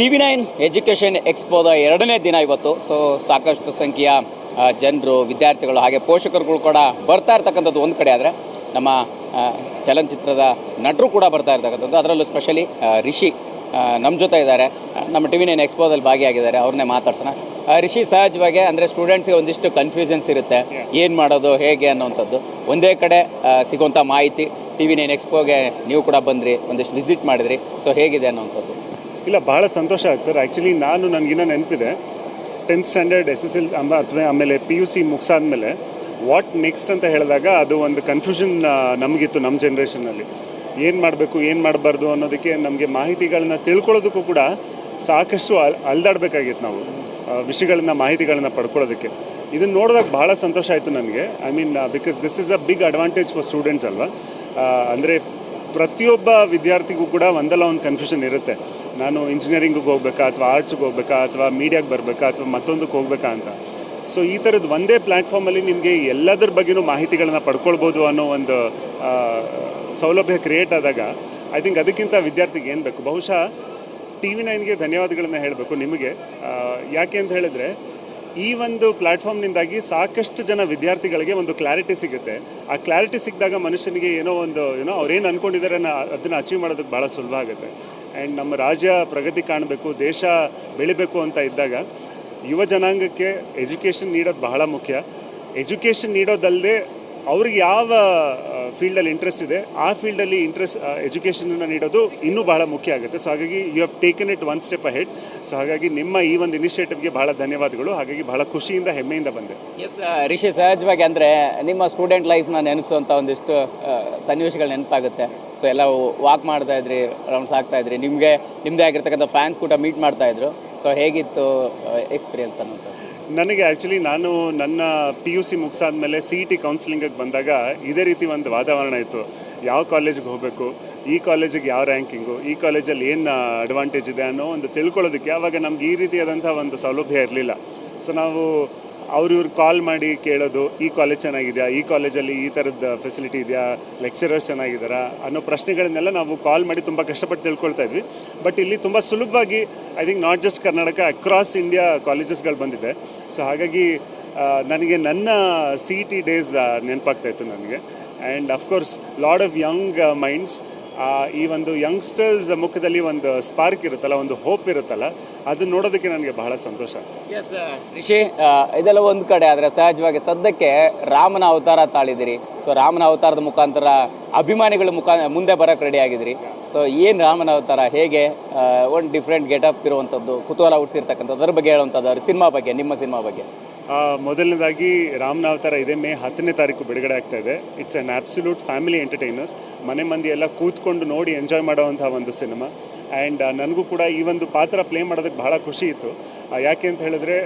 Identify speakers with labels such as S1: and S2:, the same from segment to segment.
S1: T V nine education ಎಕ್ಸ್ಪೋದ ಎರಡನೇ ದಿನ ಇವತ್ತು. ಸೊ ಸಾಕಷ್ಟು ಸಂಖ್ಯೆಯ ಜನರು ವಿದ್ಯಾರ್ಥಿಗಳು ಹಾಗೆ ಪೋಷಕರುಗಳು ಕೂಡ ಬರ್ತಾ ಇರ್ತಕ್ಕಂಥದ್ದು ಒಂದು ಕಡೆ ಆದರೆ ನಮ್ಮ ಚಲನಚಿತ್ರದ ನಟರು ಕೂಡ ಬರ್ತಾ ಇರ್ತಕ್ಕಂಥದ್ದು. ಅದರಲ್ಲೂ ಸ್ಪೆಷಲಿ ರಿಷಿ ನಮ್ಮ ಜೊತೆ ಇದ್ದಾರೆ. ನಮ್ಮ ಟಿ ವಿ ನೈನ್ ಎಕ್ಸ್ಪೋದಲ್ಲಿ ಭಾಗಿಯಾಗಿದ್ದಾರೆ. ಅವ್ರನ್ನೇ ಮಾತಾಡ್ಸೋಣ. ರಿಷಿ ಸಹಜವಾಗಿ ಅಂದರೆ ಸ್ಟೂಡೆಂಟ್ಸ್ಗೆ ಒಂದಿಷ್ಟು ಕನ್ಫ್ಯೂಷನ್ಸ್ ಇರುತ್ತೆ. ಏನು ಮಾಡೋದು ಹೇಗೆ ಅನ್ನೋವಂಥದ್ದು. ಒಂದೇ ಕಡೆ ಸಿಗುವಂಥ ಮಾಹಿತಿ ಟಿ ವಿ ನೈನ್ ಎಕ್ಸ್ಪೋಗೆ ನೀವು ಕೂಡ ಬಂದ್ರಿ ಒಂದಿಷ್ಟು ವಿಸಿಟ್ ಮಾಡಿದ್ರಿ. ಸೊ ಹೇಗಿದೆ ಅನ್ನೋವಂಥದ್ದು.
S2: ಇಲ್ಲ ಭಾಳ ಸಂತೋಷ ಆಯ್ತು ಸರ್. ಆ್ಯಕ್ಚುಲಿ ನಾನು ನನಗಿನ್ನ ನೆನಪಿದೆ. Tenth standard S S L ಅಥವಾ ಆಮೇಲೆ ಪಿ ಯು ಸಿ ಮುಗಿಸಾದ್ಮೇಲೆ ವಾಟ್ ನೆಕ್ಸ್ಟ್ ಅಂತ ಹೇಳಿದಾಗ ಅದು ಒಂದು ಕನ್ಫ್ಯೂಷನ್ ನಮಗಿತ್ತು ನಮ್ಮ ಜನ್ರೇಷನಲ್ಲಿ ಏನು ಮಾಡಬೇಕು, ಏನು ಮಾಡಬಾರ್ದು ಅನ್ನೋದಕ್ಕೆ ನಮಗೆ ಮಾಹಿತಿಗಳನ್ನ ತಿಳ್ಕೊಳ್ಳೋದಕ್ಕೂ ಕೂಡ ಸಾಕಷ್ಟು ಅಲ್, ಅಲ್ದಾಡಬೇಕಾಗಿತ್ತು ನಾವು ವಿಷಯಗಳನ್ನ, ಮಾಹಿತಿಗಳನ್ನ ಪಡ್ಕೊಳ್ಳೋದಕ್ಕೆ. ಇದನ್ನು ನೋಡಿದಾಗ ಭಾಳ ಸಂತೋಷ ಆಯಿತು ನನಗೆ. I mean because this is a big advantage for students ಅಲ್ವಾ? ಅಂದರೆ ಪ್ರತಿಯೊಬ್ಬ ವಿದ್ಯಾರ್ಥಿಗೂ ಕೂಡ ಒಂದಲ್ಲ ಒಂದು ಕನ್ಫ್ಯೂಷನ್ ಇರುತ್ತೆ. ನಾನು ಇಂಜಿನಿಯರಿಂಗಿಗೆ ಹೋಗ್ಬೇಕಾ ಅಥವಾ ಆರ್ಟ್ಸ್ಗೆ ಹೋಗ್ಬೇಕಾ ಅಥವಾ ಮೀಡಿಯಾಗೆ ಬರಬೇಕಾ ಅಥವಾ ಮತ್ತೊಂದಕ್ಕೆ ಹೋಗ್ಬೇಕಾ ಅಂತ. ಸೊ ಈ ಥರದ್ದು ಒಂದೇ ಪ್ಲ್ಯಾಟ್ಫಾರ್ಮಲ್ಲಿ ನಿಮಗೆ ಎಲ್ಲದರ ಬಗ್ಗೆನೂ ಮಾಹಿತಿಗಳನ್ನು ಪಡ್ಕೊಳ್ಬೋದು ಅನ್ನೋ ಒಂದು ಸೌಲಭ್ಯ ಕ್ರಿಯೇಟ್ ಆದಾಗ ಐ ಥಿಂಕ್ ಅದಕ್ಕಿಂತ ವಿದ್ಯಾರ್ಥಿಗೆ ಏನು ಬೇಕು? ಬಹುಶಃ ಟಿ ವಿ ನೈನ್ಗೆ ಧನ್ಯವಾದಗಳನ್ನು ಹೇಳಬೇಕು ನಿಮಗೆ. ಯಾಕೆ ಅಂತ ಹೇಳಿದ್ರೆ ಈ ಒಂದು ಪ್ಲ್ಯಾಟ್ಫಾರ್ಮ್ನಿಂದಾಗಿ ಸಾಕಷ್ಟು ಜನ ವಿದ್ಯಾರ್ಥಿಗಳಿಗೆ ಒಂದು ಕ್ಲಾರಿಟಿ ಸಿಗುತ್ತೆ. ಆ ಕ್ಲಾರಿಟಿ ಸಿಕ್ಕಿದಾಗ ಮನುಷ್ಯನಿಗೆ ಏನೋ ಒಂದು ಏನೋ ಅವ್ರೇನು ಅಂದ್ಕೊಂಡಿದ್ದಾರೆ ಅದನ್ನು ಅಚೀವ್ ಮಾಡೋದಕ್ಕೆ ಭಾಳ ಸುಲಭ ಆಗುತ್ತೆ. ಆ್ಯಂಡ್ ನಮ್ಮ ರಾಜ್ಯ ಪ್ರಗತಿ ಕಾಣಬೇಕು, ದೇಶ ಬೆಳಿಬೇಕು ಅಂತ ಇದ್ದಾಗ ಯುವ ಜನಾಂಗಕ್ಕೆ ಎಜುಕೇಷನ್ ನೀಡೋದು ಬಹಳ ಮುಖ್ಯ. ಎಜುಕೇಷನ್ ನೀಡೋದಲ್ಲದೆ ಅವ್ರಿಗೆ ಯಾವ ಫೀಲ್ಡಲ್ಲಿ ಇಂಟ್ರೆಸ್ಟ್ ಇದೆ, ಆ ಫೀಲ್ಡಲ್ಲಿ ಇಂಟ್ರೆಸ್ಟ್ ಎಜುಕೇಷನನ್ನು ನೀಡೋದು ಇನ್ನೂ ಬಹಳ ಮುಖ್ಯ ಆಗುತ್ತೆ. ಸೊ ಹಾಗಾಗಿ you have taken it one step ahead so ಹಾಗಾಗಿ ನಿಮ್ಮ ಈ ಒಂದು ಇನಿಷಿಯೇಟಿವ್ಗೆ ಬಹಳ ಧನ್ಯವಾದಗಳು. ಹಾಗಾಗಿ ಬಹಳ ಖುಷಿಯಿಂದ, ಹೆಮ್ಮೆಯಿಂದ ಬಂದೆ.
S1: ಎಸ್ ರಿಷಿ, ಸಹಜವಾಗಿ ಅಂದರೆ ನಿಮ್ಮ ಸ್ಟೂಡೆಂಟ್ ಲೈಫ್ನ ನೆನಪಿಸುವಂಥ ಒಂದಿಷ್ಟು ಸನ್ನಿವೇಶಗಳು ನೆನಪಾಗುತ್ತೆ. ಸೊ ಎಲ್ಲ ವಾಕ್ ಮಾಡ್ತಾ ಇದ್ರಿ ರೌಂಡ್ಸ್ ಆಗ್ತಾ ಇದ್ರಿ. ನಿಮಗೆ ನಿಮ್ಮದೇ ಆಗಿರ್ತಕ್ಕಂಥ ಫ್ಯಾನ್ಸ್ ಕೂಡ ಮೀಟ್ ಮಾಡ್ತಾ ಇದ್ರು. ಸೊ ಹೇಗಿತ್ತು ಎಕ್ಸ್ಪೀರಿಯನ್ಸ್ ಅನ್ನೋದು?
S2: ನನಗೆ ಆ್ಯಕ್ಚುಲಿ ನಾನು ನನ್ನ ಪಿ ಯು ಸಿ ಮುಗಿಸಾದ್ಮೇಲೆ ಸಿ ಇ ಟಿ ಕೌನ್ಸಿಲಿಂಗಿಗೆ ಬಂದಾಗ ಇದೇ ರೀತಿ ಒಂದು ವಾತಾವರಣ ಇತ್ತು. ಯಾವ ಕಾಲೇಜಿಗೆ ಹೋಗಬೇಕು, ಈ ಕಾಲೇಜಿಗೆ ಯಾವ ರ್ಯಾಂಕಿಂಗು ಈ ಕಾಲೇಜಲ್ಲಿ ಏನು ಅಡ್ವಾಂಟೇಜ್ ಇದೆ ಅನ್ನೋ ಒಂದು ತಿಳ್ಕೊಳ್ಳೋದಕ್ಕೆ ಆವಾಗ ನಮ್ಗೆ ಈ ರೀತಿಯಾದಂಥ ಒಂದು ಸೌಲಭ್ಯ ಇರಲಿಲ್ಲ. ಸೊ ನಾವು ಅವ್ರು ಇವ್ರು ಕಾಲ್ ಮಾಡಿ ಕೇಳೋದು, ಈ ಕಾಲೇಜ್ ಚೆನ್ನಾಗಿದೆಯಾ? ಈ ಕಾಲೇಜಲ್ಲಿ ಈ ಥರದ ಫೆಸಿಲಿಟಿ ಇದೆಯಾ? ಲೆಕ್ಚರರ್ಸ್ ಚೆನ್ನಾಗಿದ್ದಾರಾ? ಅನ್ನೋ ಪ್ರಶ್ನೆಗಳನ್ನೆಲ್ಲ ನಾವು ಕಾಲ್ ಮಾಡಿ ತುಂಬ ಕಷ್ಟಪಟ್ಟು ತಿಳ್ಕೊಳ್ತಾ ಇದ್ವಿ. ಬಟ್ ಇಲ್ಲಿ ತುಂಬ ಸುಲಭವಾಗಿ I think not just Karnataka across India ಕಾಲೇಜಸ್ಗಳು ಬಂದಿದೆ. ಸೊ ಹಾಗಾಗಿ ನನಗೆ ನನ್ನ ಸಿ ಟಿ ಡೇಸ್ ನೆನಪಾಗ್ತಾಯಿತ್ತು ನನಗೆ. And of course lot of young minds ಈ ಒಂದು ಯಂಗ್ಸ್ಟರ್ಸ್ ಮುಖದಲ್ಲಿ ಒಂದು ಸ್ಪಾರ್ಕ್ ಇರುತ್ತಲ್ಲ, ಒಂದು ಹೋಪ್ ಇರುತ್ತಲ್ಲ ಅದನ್ನ ನೋಡೋದಕ್ಕೆ ನನಗೆ ಬಹಳ ಸಂತೋಷ.
S1: ಎಸ್ ರಿಷಿ ಇದೆಲ್ಲ ಒಂದು ಕಡೆ ಆದರೆ ಸಹಜವಾಗಿ ಸದ್ಯಕ್ಕೆ ರಾಮನ ಅವತಾರ ತಾಳಿದಿರಿ ಸೊ ರಾಮನ ಅವತಾರದ ಮುಖಾಂತರ ಅಭಿಮಾನಿಗಳ ಮುಖ, ಮುಂದೆ ಬರೋಕ್ಕೆ ರೆಡಿ ಆಗಿದ್ರಿ ಸೊ ಏನು ರಾಮನ ಅವತಾರ, ಹೇಗೆ ಒಂದು ಡಿಫ್ರೆಂಟ್ ಗೆಟಪ್ ಇರುವಂಥದ್ದು ಕುತೂಹಲ ಹುಟ್ಟಿಸಿರ್ತಕ್ಕಂಥದ್ದು ಅದ್ರ ಬಗ್ಗೆ ಹೇಳುವಂಥದ್ದು ಸಿನಿಮಾ ಬಗ್ಗೆ, ನಿಮ್ಮ ಸಿನಿಮಾ ಬಗ್ಗೆ.
S2: ಮೊದಲನೇದಾಗಿ ರಾಮನ ಇದೆ ಇದೇ. ಮೇ ಹತ್ತನೇ ತಾರೀಕು ಬಿಡುಗಡೆ ಆಗ್ತಾ ಇದೆ. It's an absolute family entertainer ಮನೆ ಮಂದಿ ಎಲ್ಲ ಕೂತ್ಕೊಂಡು ನೋಡಿ ಎಂಜಾಯ್ ಮಾಡೋವಂಥ ಒಂದು ಸಿನಿಮಾ ಆ್ಯಂಡ್ ನನಗೂ ಕೂಡ ಈ ಒಂದು ಪಾತ್ರ ಪ್ಲೇ ಮಾಡೋದಕ್ಕೆ ಬಹಳ ಖುಷಿ ಇತ್ತು. ಯಾಕೆ ಅಂತ ಹೇಳಿದ್ರೆ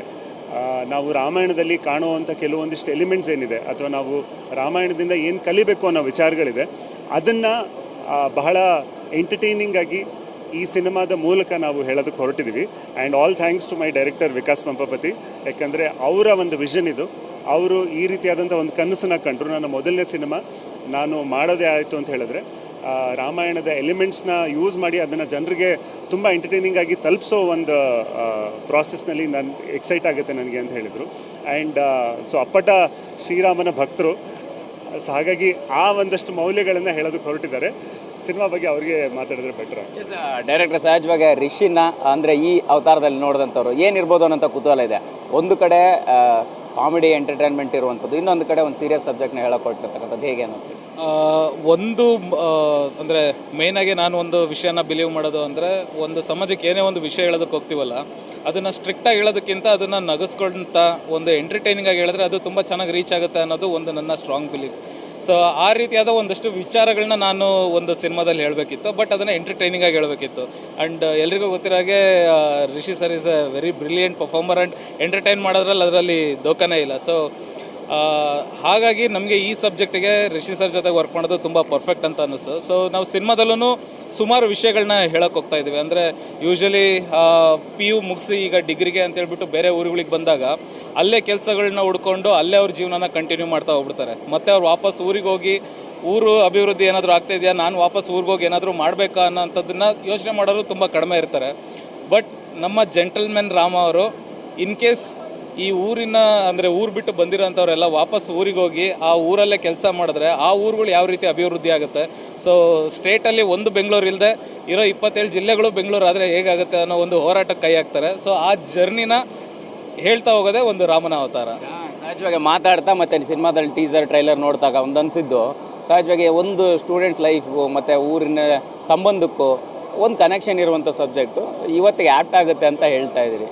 S2: ನಾವು ರಾಮಾಯಣದಲ್ಲಿ ಕಾಣುವಂಥ ಕೆಲವೊಂದಿಷ್ಟು ಎಲಿಮೆಂಟ್ಸ್ ಏನಿದೆ, ಅಥವಾ ನಾವು ರಾಮಾಯಣದಿಂದ ಏನು ಕಲಿಬೇಕು ಅನ್ನೋ ವಿಚಾರಗಳಿದೆ, ಅದನ್ನು ಬಹಳ ಎಂಟರ್ಟೈನಿಂಗ್ ಆಗಿ ಈ ಸಿನಿಮಾದ ಮೂಲಕ ನಾವು ಹೇಳೋದಕ್ಕೆ ಹೊರಟಿದ್ದೀವಿ. And all thanks to my director Vikas Pampapati ಯಾಕಂದರೆ ಅವರ ಒಂದು ವಿಷನ್ ಇದು. ಅವರು ಈ ರೀತಿಯಾದಂಥ ಒಂದು ಕನಸನ್ನು ಕಂಡರು. ನನ್ನ ಮೊದಲನೇ ಸಿನಿಮಾ. ನಾನು ಮಾಡೋದೇ ಆಯಿತು ಅಂತ ಹೇಳಿದ್ರೆ ರಾಮಾಯಣದ ಎಲಿಮೆಂಟ್ಸ್ನ ಯೂಸ್ ಮಾಡಿ ಅದನ್ನು ಜನರಿಗೆ ತುಂಬ ಎಂಟರ್ಟೈನಿಂಗ್ ಆಗಿ ತಲುಪಿಸೋ ಒಂದು ಪ್ರಾಸೆಸ್ನಲ್ಲಿ ನಾನು ಎಕ್ಸೈಟ್ ಆಗುತ್ತೆ ನನಗೆ ಅಂತ ಹೇಳಿದರು. ಆ್ಯಂಡ್ ಸೊ ಅಪ್ಪಟ ಶ್ರೀರಾಮನ ಭಕ್ತರು ಸೊ ಹಾಗಾಗಿ ಆ ಒಂದಷ್ಟು ಮೌಲ್ಯಗಳನ್ನು ಹೇಳೋದಕ್ಕೆ ಹೊರಟಿದ್ದಾರೆ. ಸಿನಿಮಾ ಬಗ್ಗೆ ಅವ್ರಿಗೆ ಮಾತಾಡಿದ್ರೆ ಬೆಟರ್
S1: ಡೈರೆಕ್ಟರ್ ಸಹಜವಾಗಿ ರಿಷಿನ ಅಂದರೆ ಈ ಅವತಾರದಲ್ಲಿ ನೋಡಿದಂಥವ್ರು ಏನಿರ್ಬೋದು ಅನ್ನೋಂಥ ಕುತೂಹಲ ಇದೆ. ಒಂದು ಕಡೆ ಕಾಮಿಡಿ ಎಂಟರ್ಟೈನ್ಮೆಂಟ್ ಇರುವಂಥದ್ದು ಇನ್ನೊಂದು ಕಡೆ ಒಂದು ಸೀರಿಯಸ್ ಸಬ್ಜೆಕ್ಟ್ನ ಹೇಳಕೊಟ್ಟಿರ್ತಕ್ಕಂಥದ್ದು ಹೇಗೆ ಅನ್ನೋದು
S3: ಒಂದು ಅಂದರೆ ಆಗಿ ನಾನು ಒಂದು ವಿಷಯನ ಬಿಲೀವ್ ಮಾಡೋದು ಅಂದರೆ ಒಂದು ಸಮಾಜಕ್ಕೆ ಏನೇ ಒಂದು ವಿಷಯ ಹೇಳೋದಕ್ಕೆ ಹೋಗ್ತೀವಲ್ಲ ಅದನ್ನು ಸ್ಟ್ರಿಕ್ಟಾಗಿ ಹೇಳೋದಕ್ಕಿಂತ ಅದನ್ನು ನಗಸ್ಕೊಂತ ಒಂದು ಎಂಟರ್ಟೈನಿಂಗ್ ಆಗಿ ಹೇಳಿದ್ರೆ ಅದು ತುಂಬ ಚೆನ್ನಾಗಿ ರೀಚ್ ಆಗುತ್ತೆ ಅನ್ನೋದು ಒಂದು ನನ್ನ ಸ್ಟ್ರಾಂಗ್ ಬಿಲೀಫ್ ಸೊ ಆ ರೀತಿಯಾದ ಒಂದಷ್ಟು ವಿಚಾರಗಳನ್ನ ನಾನು ಒಂದು ಸಿನಿಮಾದಲ್ಲಿ ಹೇಳಬೇಕಿತ್ತು ಬಟ್ ಅದನ್ನು ಎಂಟರ್ಟೈನಿಂಗ್ ಆಗಿ ಹೇಳಬೇಕಿತ್ತು. ಅಂಡ್ ಎಲ್ರಿಗೂ ಗೊತ್ತಿರೋ ಹಾಗೆ ಆ, Rishi sir is a very brilliant performer and entertain ಮಾಡೋದ್ರಲ್ಲಿ ಅದರಲ್ಲಿ ದೋಖನೇ ಇಲ್ಲ. ಸೊ ಹಾಗಾಗಿ ನಮಗೆ ಈ ಸಬ್ಜೆಕ್ಟಿಗೆ ರಿಷಿ ಸರ್ ಜೊತೆ ವರ್ಕ್ ಮಾಡೋದು ತುಂಬ ಪರ್ಫೆಕ್ಟ್ ಅಂತ ಅನ್ನಿಸ್ತು. ಸೊ ನಾವು ಸಿನಿಮಾದಲ್ಲೂ ಸುಮಾರು ವಿಷಯಗಳನ್ನ ಹೇಳೋಕೆ ಹೋಗ್ತಾ ಇದ್ದೀವಿ. ಅಂದರೆ ಯೂಶ್ವಲಿ ಪಿ ಯು ಮುಗಿಸಿ ಈಗ ಡಿಗ್ರಿಗೆ ಅಂತ ಹೇಳ್ಬಿಟ್ಟು ಬೇರೆ ಊರುಗಳಿಗೆ ಬಂದಾಗ ಅಲ್ಲೇ ಕೆಲಸಗಳನ್ನ ಹುಡ್ಕೊಂಡು ಅಲ್ಲೇ ಅವ್ರ ಜೀವನನ ಕಂಟಿನ್ಯೂ ಮಾಡ್ತಾ ಹೋಗ್ಬಿಡ್ತಾರೆ. ಮತ್ತೆ ಅವ್ರು ವಾಪಸ್ ಊರಿಗೆ ಹೋಗಿ ಊರು ಅಭಿವೃದ್ಧಿ ಏನಾದರೂ ಆಗ್ತಾ ಇದೆಯಾ? ನಾನು ವಾಪಸ್ ಊರಿಗೆ ಹೋಗಿ ಏನಾದರೂ ಮಾಡಬೇಕಾ ಅನ್ನೋಂಥದ್ದನ್ನ ಯೋಚನೆ ಮಾಡೋರು ತುಂಬ ಕಡಿಮೆ ಇರ್ತಾರೆ. ಬಟ್ ನಮ್ಮ ಜೆಂಟಲ್ಮೆನ್ ರಾಮ ಅವರು ಇನ್ ಕೇಸ್ ಈ ಊರಿನ ಅಂದರೆ ಊರು ಬಿಟ್ಟು ಬಂದಿರೋಂಥವ್ರೆಲ್ಲ ವಾಪಸ್ ಊರಿಗೆ ಹೋಗಿ ಆ ಊರಲ್ಲೇ ಕೆಲಸ ಮಾಡಿದ್ರೆ ಆ ಊರುಗಳು ಯಾವ ರೀತಿ ಅಭಿವೃದ್ಧಿ ಆಗುತ್ತೆ? ಸೊ ಸ್ಟೇಟಲ್ಲಿ ಒಂದು ಬೆಂಗಳೂರು ಇಲ್ಲದೆ ಇರೋ ಇಪ್ಪತ್ತೇಳು ಜಿಲ್ಲೆಗಳು ಬೆಂಗಳೂರು ಆದರೆ ಹೇಗಾಗುತ್ತೆ ಅನ್ನೋ ಒಂದು ಹೋರಾಟಕ್ಕೆ ಕೈ ಹಾಕ್ತಾರೆ. ಸೊ ಆ ಜರ್ನಿನ ಹೇಳ್ತಾ ಹೋಗೋದೆ ಒಂದು ರಾಮನ ಅವತಾರ.
S1: ಸಹಜವಾಗಿ ಮಾತಾಡ್ತಾ ಮತ್ತೆ ಸಿನಿಮಾದಲ್ಲಿ ಟೀಸರ್ ಟ್ರೈಲರ್ ನೋಡಿದಾಗ ಒಂದು ಅನಿಸಿದ್ದು ಸಹಜವಾಗಿ ಒಂದು ಸ್ಟೂಡೆಂಟ್ ಲೈಫು ಮತ್ತು ಊರಿನ ಸಂಬಂಧಕ್ಕೂ ಒಂದು ಕನೆಕ್ಷನ್ ಇರುವಂಥ ಸಬ್ಜೆಕ್ಟು ಇವತ್ತಿಗೆ ಆ್ಯಪ್ಟ್ ಆಗುತ್ತೆ ಅಂತ ಹೇಳ್ತಾ ಇದ್ದೀರಿ.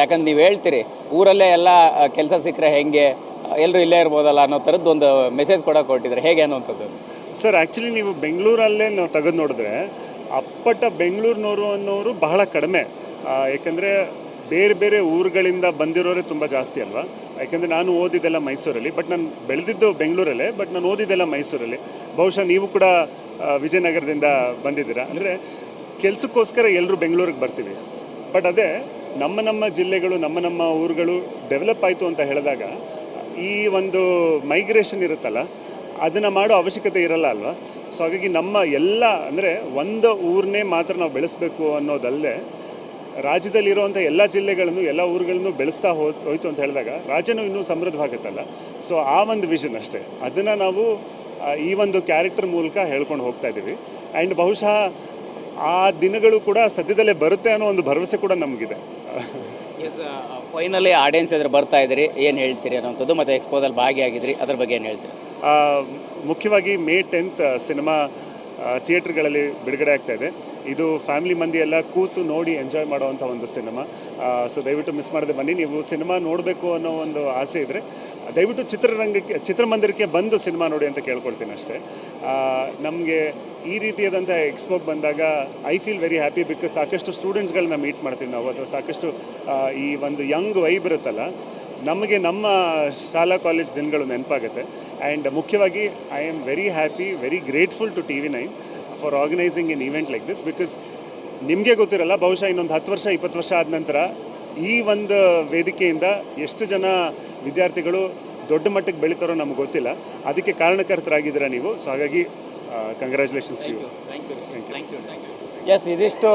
S1: ಯಾಕಂದ್ರೆ ನೀವು ಹೇಳ್ತೀರಿ ಊರಲ್ಲೇ ಎಲ್ಲ ಕೆಲಸ ಸಿಕ್ಕರೆ ಹೆಂಗೆ ಎಲ್ಲರೂ ಇಲ್ಲೇ ಇರ್ಬೋದಲ್ಲ ಅನ್ನೋ ಥರದ್ದು ಒಂದು ಮೆಸೇಜ್ ಕೂಡ ಕೊಟ್ಟಿದ್ದಾರೆ. ಹೇಗೆ ಅನ್ನೋಂಥದ್ದು
S2: ಸರ್ ಆ್ಯಕ್ಚುಲಿ ನೀವು ಬೆಂಗಳೂರಲ್ಲೇ ನಾವು ತೆಗೆದು ನೋಡಿದ್ರೆ ಅಪ್ಪಟ ಬೆಂಗಳೂರಿನವರು ಅನ್ನೋರು ಬಹಳ ಕಡಿಮೆ. ಏಕೆಂದರೆ ಯಾಕಂದ್ರೆ ಬೇರೆ ಬೇರೆ ಊರುಗಳಿಂದ ಬಂದಿರೋರೇ ತುಂಬ ಜಾಸ್ತಿ ಅಲ್ವಾ? ಯಾಕೆಂದರೆ ನಾನು ಓದಿದ್ದೆಲ್ಲ ಮೈಸೂರಲ್ಲಿ ಬಟ್ ನಾನು ಬೆಳೆದಿದ್ದು ಬೆಂಗಳೂರಲ್ಲೇ ಬಟ್ ನಾನು ಓದಿದ್ದೆಲ್ಲ ಮೈಸೂರಲ್ಲಿ. ಬಹುಶಃ ನೀವು ಕೂಡ ವಿಜಯನಗರದಿಂದ ಬಂದಿದ್ದೀರಾ? ಅಂದರೆ ಕೆಲಸಕ್ಕೋಸ್ಕರ ಎಲ್ಲರೂ ಬೆಂಗಳೂರಿಗೆ ಬರ್ತೀವಿ. ಬಟ್ ಅದೇ, ನಮ್ಮ ನಮ್ಮ ಜಿಲ್ಲೆಗಳು, ನಮ್ಮ ನಮ್ಮ ಊರುಗಳು ಡೆವಲಪ್ ಆಯಿತು ಅಂತ ಹೇಳಿದಾಗ, ಈ ಒಂದು ಮೈಗ್ರೇಷನ್ ಇರುತ್ತಲ್ಲ, ಅದನ್ನು ಮಾಡೋ ಅವಶ್ಯಕತೆ ಇರಲ್ಲ ಅಲ್ವಾ? ಸೊ ಹಾಗಾಗಿ ನಮ್ಮ ಎಲ್ಲ, ಅಂದರೆ ಒಂದು ಊರನ್ನೇ ಮಾತ್ರ ನಾವು ಬೆಳೆಸಬೇಕು ಅನ್ನೋದಲ್ಲದೆ ರಾಜ್ಯದಲ್ಲಿರುವಂಥ ಎಲ್ಲ ಜಿಲ್ಲೆಗಳನ್ನು ಎಲ್ಲ ಊರುಗಳನ್ನು ಬೆಳೆಸ್ತಾ ಹೋ ಹೋಯ್ತು ಅಂತ ಹೇಳಿದಾಗ ರಾಜ್ಯನೂ ಇನ್ನೂ ಸಮೃದ್ಧವಾಗುತ್ತಲ್ಲ. ಸೊ ಆ ಒಂದು ವಿಷನ್ ಅಷ್ಟೇ. ಅದನ್ನು ನಾವು ಈ ಒಂದು ಕ್ಯಾರೆಕ್ಟರ್ ಮೂಲಕ ಹೇಳ್ಕೊಂಡು ಹೋಗ್ತಾ ಇದ್ದೀವಿ. ಆ್ಯಂಡ್ ಬಹುಶಃ ಆ ದಿನಗಳು ಕೂಡ ಸದ್ಯದಲ್ಲೇ ಬರುತ್ತೆ ಅನ್ನೋ ಒಂದು ಭರವಸೆ ಕೂಡ ನಮಗಿದೆ.
S1: ಫೈನಲಿ ಆಡಿಯನ್ಸ್ ಎದುರು ಬರ್ತಾ ಇದ್ದೀರಿ. ಏನು ಹೇಳ್ತೀರಿ ಅನ್ನೋಂಥದ್ದು ಮತ್ತು ಎಕ್ಸ್ಪೋದಲ್ಲಿ ಭಾಗಿಯಾಗಿದ್ರಿ ಅದ್ರ ಬಗ್ಗೆ ಏನು ಹೇಳ್ತೀರಿ?
S2: ಮುಖ್ಯವಾಗಿ ಮೇ ಟೆಂತ್ ಸಿನಿಮಾ ಥಿಯೇಟ್ರ್ಗಳಲ್ಲಿ ಬಿಡುಗಡೆ ಆಗ್ತಾ ಇದೆ. ಇದು ಫ್ಯಾಮಿಲಿ ಮಂದಿ ಎಲ್ಲ ಕೂತು ನೋಡಿ ಎಂಜಾಯ್ ಮಾಡುವಂಥ ಒಂದು ಸಿನಿಮಾ. ಸೊ ದಯವಿಟ್ಟು ಮಿಸ್ ಮಾಡದೆ ಬನ್ನಿ. ನೀವು ಸಿನಿಮಾ ನೋಡಬೇಕು ಅನ್ನೋ ಒಂದು ಆಸೆ ಇದ್ದರೆ ದಯವಿಟ್ಟು ಚಿತ್ರರಂಗಕ್ಕೆ, ಚಿತ್ರಮಂದಿರಕ್ಕೆ ಬಂದು ಸಿನಿಮಾ ನೋಡಿ ಅಂತ ಕೇಳ್ಕೊಳ್ತೀನಿ ಅಷ್ಟೇ. ನಮಗೆ ಈ ರೀತಿಯಾದಂಥ ಎಕ್ಸ್ಪೋಗೆ ಬಂದಾಗ I feel very happy because ಸಾಕಷ್ಟು ಸ್ಟೂಡೆಂಟ್ಸ್ಗಳನ್ನ ಮೀಟ್ ಮಾಡ್ತೀವಿ ನಾವು. ಅಥವಾ ಸಾಕಷ್ಟು ಈ ಒಂದು ಯಂಗ್ ವೈಬ್ ಇರುತ್ತಲ್ಲ, ನಮಗೆ ನಮ್ಮ ಶಾಲಾ ಕಾಲೇಜ್ ದಿನಗಳು ನೆನಪಾಗುತ್ತೆ. ಆ್ಯಂಡ್ ಮುಖ್ಯವಾಗಿ, I am very happy, very grateful to T V nine. For organising in event like this because ನಿಮಗೆ ಗೊತ್ತಿರಲ್ಲ ಬಹುಶಃ ಇನ್ನೊಂದು ಹತ್ತು ವರ್ಷ ಇಪ್ಪತ್ತು ವರ್ಷ ಆದ ನಂತರ ಈ ಒಂದು ವೇದಿಕೆಯಿಂದ ಎಷ್ಟು ಜನ ವಿದ್ಯಾರ್ಥಿಗಳು ದೊಡ್ಡ ಮಟ್ಟಕ್ಕೆ ಬೆಳೀತಾರೋ ನಮ್ಗೆ ಗೊತ್ತಿಲ್ಲ. ಅದಕ್ಕೆ ಕಾರಣಕರ್ತರಾಗಿದ್ದೀರಾ ನೀವು. ಸೊ ಹಾಗಾಗಿ ಕಂಗ್ರ್ಯಾಚುಲೇಷನ್ಸ್ ಯು
S1: ಎಸ್ ಇದಿಷ್ಟು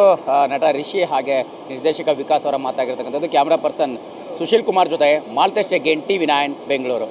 S1: ನಟ ರಿಷಿ ಹಾಗೆ ನಿರ್ದೇಶಕ ವಿಕಾಸ್ ಅವರ ಮಾತಾಗಿರ್ತಕ್ಕಂಥದ್ದು. ಕ್ಯಾಮ್ರಾ ಪರ್ಸನ್ ಸುಶೀಲ್ ಕುಮಾರ್ ಜೊತೆ Malatesh Jaggen T V nine Bengaluru.